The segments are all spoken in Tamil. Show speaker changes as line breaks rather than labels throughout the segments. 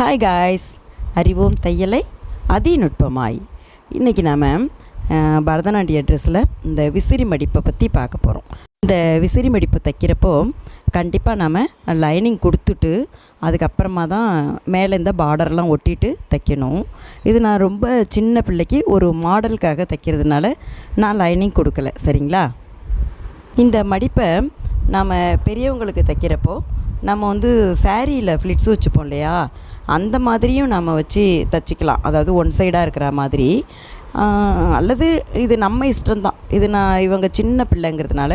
ஹாய் காய்ஸ் அறிவோம் தையலை அதிநுட்பமாய். இன்றைக்கி நாம் பரதநாட்டிய ட்ரெஸ்ஸில் இந்த விசிறி மடிப்பை பற்றி பார்க்க போகிறோம் இந்த விசிறி மடிப்பு தைக்கிறப்போ கண்டிப்பாக நாம் லைனிங் கொடுத்துட்டு அதுக்கப்புறமா தான் மேலே இந்த பார்டர்லாம் ஒட்டிட்டு தைக்கணும். இது நான் ரொம்ப சின்ன பிள்ளைக்கு ஒரு மாடலுக்காக தைக்கிறதுனால நான் லைனிங் கொடுக்கல சரிங்களா? இந்த மடிப்பை நாம் பெரியவங்களுக்கு தைக்கிறப்போ நம்ம வந்து சாரியில் ஃப்ளிட்ஸ் வச்சுப்போம் இல்லையா? அந்த மாதிரியும் நம்ம வச்சு தைச்சிக்கலாம். அதாவது ஒன் சைடாக இருக்கிற மாதிரி. அல்லது இது நம்ம இஷ்டம்தான். இது நான் இவங்க சின்ன பிள்ளைங்கிறதுனால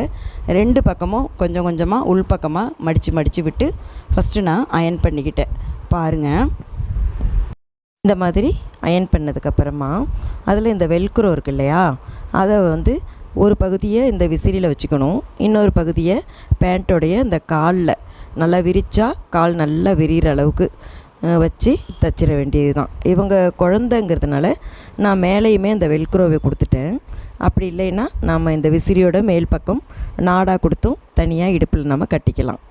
ரெண்டு பக்கமும் கொஞ்சம் கொஞ்சமாக உள் பக்கமாக மடித்து மடித்து விட்டு ஃபஸ்ட்டு நான் அயன் பண்ணிக்கிட்டேன். பாருங்கள் இந்த மாதிரி அயன் பண்ணதுக்கப்புறமா அதில் இந்த வெல்க்ரோ இருக்கு இல்லையா? அதை வந்து ஒரு பகுதியை இந்த விசிறியில் வச்சுக்கணும். இன்னொரு பகுதியை பேண்ட்டோடைய இந்த காலில் நல்லா விரித்தா கால் நல்லா விரிகிற அளவுக்கு வச்சு தச்சிட வேண்டியது தான் இவங்க குழந்தைங்கிறதுனால நான் மேலேயுமே அந்த வெல்க்ரோவை கொடுத்துட்டேன். அப்படி இல்லைன்னா நாம் இந்த விசிறியோட மேல் பக்கம் நாடாக கொடுத்தும் தனியாக இடுப்பில் நம்ம கட்டிக்கலாம்.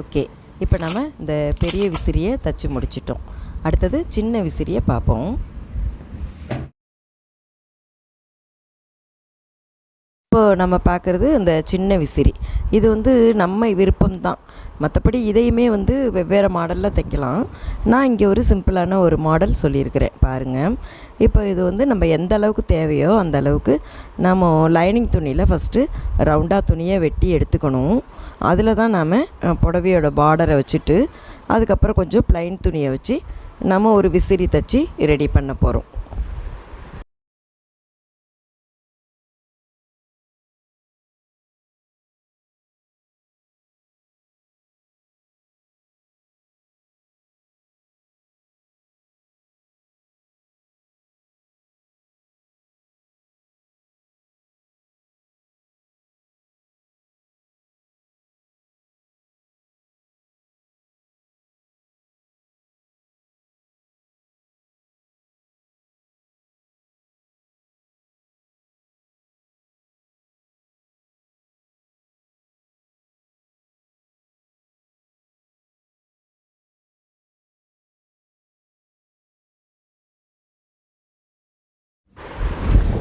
ஓகே. இப்போ நம்ம இந்த பெரிய விசிறியை தச்சு முடிச்சிட்டோம். அடுத்தது சின்ன விசிறியை பார்ப்போம். இப்போ நம்ம பார்க்குறது அந்த சின்ன விசிறி. இது வந்து நம்ம விருப்பம்தான். மற்றபடி இதையுமே வந்து வெவ்வேறு மாடலில் தைக்கலாம். நான் இங்கே ஒரு சிம்பிளான ஒரு மாடல் சொல்லியிருக்கிறேன். பாருங்கள் இப்போ இது வந்து நம்ம எந்த அளவுக்கு தேவையோ அந்த அளவுக்கு நம்ம லைனிங் துணியில் ஃபஸ்ட்டு ரவுண்டாக துணியை வெட்டி எடுத்துக்கணும். அதில் தான் நாம் புடவையோட பார்டரை வச்சுட்டு அதுக்கப்புறம் கொஞ்சம் ப்ளைன் துணியை வச்சு நம்ம ஒரு விசிறி தச்சு ரெடி பண்ண போகிறோம்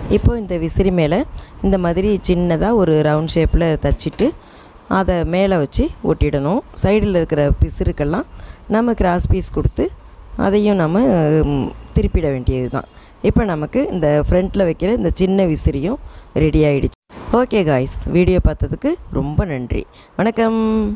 இப்போ இந்த விசிறி மேலே இந்த மாதிரி சின்னதாக ஒரு ரவுண்ட் ஷேப்பில் தச்சிட்டு அதை மேலே வச்சு ஒட்டிடணும். சைடில் இருக்கிற பிசுறுக்கெல்லாம் நம்ம கிராஸ் பீஸ் கொடுத்து அதையும் நம்ம திருப்பிட வேண்டியது தான் இப்போ நமக்கு இந்த ஃப்ரண்ட்டில் வைக்கிற இந்த சின்ன விசிறியும் ரெடி ஆகிடுச்சு ஓகே காய்ஸ் வீடியோ பார்த்ததுக்கு ரொம்ப நன்றி. வணக்கம்.